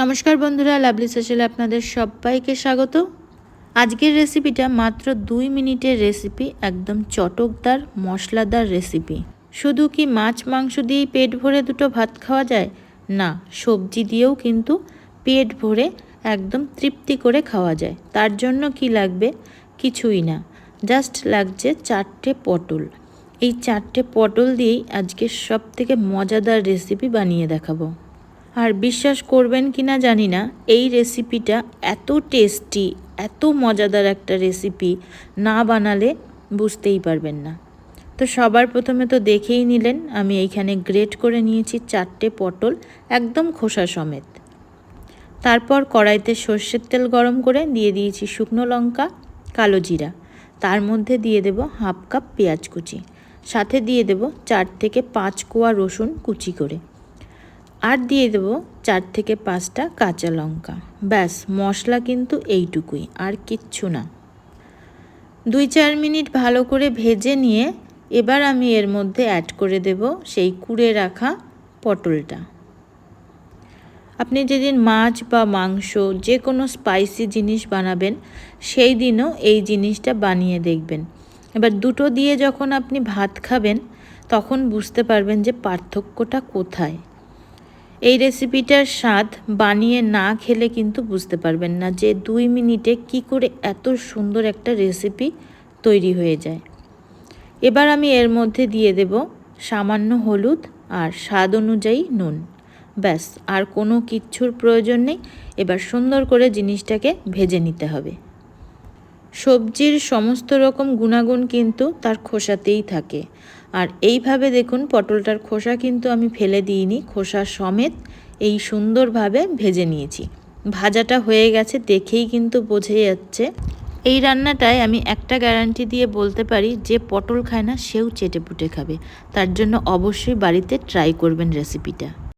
নমস্কার বন্ধুরা, লাভলি সোশ্যালে আপনাদের সবাইকে স্বাগত। আজকের রেসিপিটা মাত্র দুই মিনিটের রেসিপি, একদম চটকদার, মশলাদার রেসিপি। শুধু কি মাছ, মাংস দিয়েই পেট ভরে দুটো ভাত খাওয়া যায়? না, সবজি দিয়েও কিন্তু পেট ভরে একদম তৃপ্তি করে খাওয়া যায়। তার জন্য কি লাগবে? কিছুই না। জাস্ট লাগছে চারটে পটল। এই চারটে পটল দিয়েই আজকে সব থেকে মজাদার রেসিপি বানিয়ে দেখাবো। আর বিশ্বাস করবেন কি না জানি না, এই রেসিপিটা এত টেস্টি এত মজাদার একটা রেসিপি না বানালে বুঝতেই পারবেন না। তো সবার প্রথমে তো দেখেই নিলেন, আমি এইখানে গ্রেট করে নিয়েছি চারটে পটল, একদম খোসা সমেত। তারপর কড়াইতে সর্ষের তেল গরম করে দিয়ে দিয়েছি শুকনো লঙ্কা, কালো জিরা। তার মধ্যে দিয়ে দেব হাফ কাপ পেঁয়াজ কুচি। সাথে দিয়ে দেব চার থেকে পাঁচ কোয়া রসুন কুচি করে। আর দিয়ে দেবো চার থেকে পাঁচটা কাঁচা লঙ্কা। ব্যাস, মশলা কিন্তু এইটুকুই, আর কিচ্ছু না। দুই চার মিনিট ভালো করে ভেজে নিয়ে এবার আমি এর মধ্যে অ্যাড করে দেব সেই কুড়ে রাখা পটলটা। আপনি যেদিন মাছ বা মাংস যে কোনো স্পাইসি জিনিস বানাবেন, সেই দিনও এই জিনিসটা বানিয়ে দেখবেন। এবার দুটো দিয়ে যখন আপনি ভাত খাবেন, তখন বুঝতে পারবেন যে পার্থক্যটা কোথায়। এই রেসিপিটার স্বাদ বানিয়ে না খেলে কিন্তু বুঝতে পারবেন না যে দুই মিনিটে কি করে এত সুন্দর একটা রেসিপি তৈরি হয়ে যায়। এবার আমি এর মধ্যে দিয়ে দেব সামান্য হলুদ আর স্বাদ অনুযায়ী নুন। ব্যাস, আর কোনো কিচ্ছুর প্রয়োজন নেই। এবার সুন্দর করে জিনিসটাকে ভেজে নিতে হবে। সবজির সমস্ত রকম গুণাগুণ কিন্তু তার খোসাতেই থাকে। আর এইভাবে দেখুন পটলটার খোসা কিন্তু আমি ফেলে দিইনি, খোসা সমেত এই সুন্দরভাবে ভেজে নিয়েছি। ভাজাটা হয়ে গেছে দেখেই কিন্তু বোঝে যাচ্ছে। এই রান্নাটায় আমি একটা গ্যারান্টি দিয়ে বলতে পারি, যে পটল খায় না সেও চেটে পুটে খাবে। তার জন্য অবশ্যই বাড়িতে ট্রাই করবেন রেসিপিটা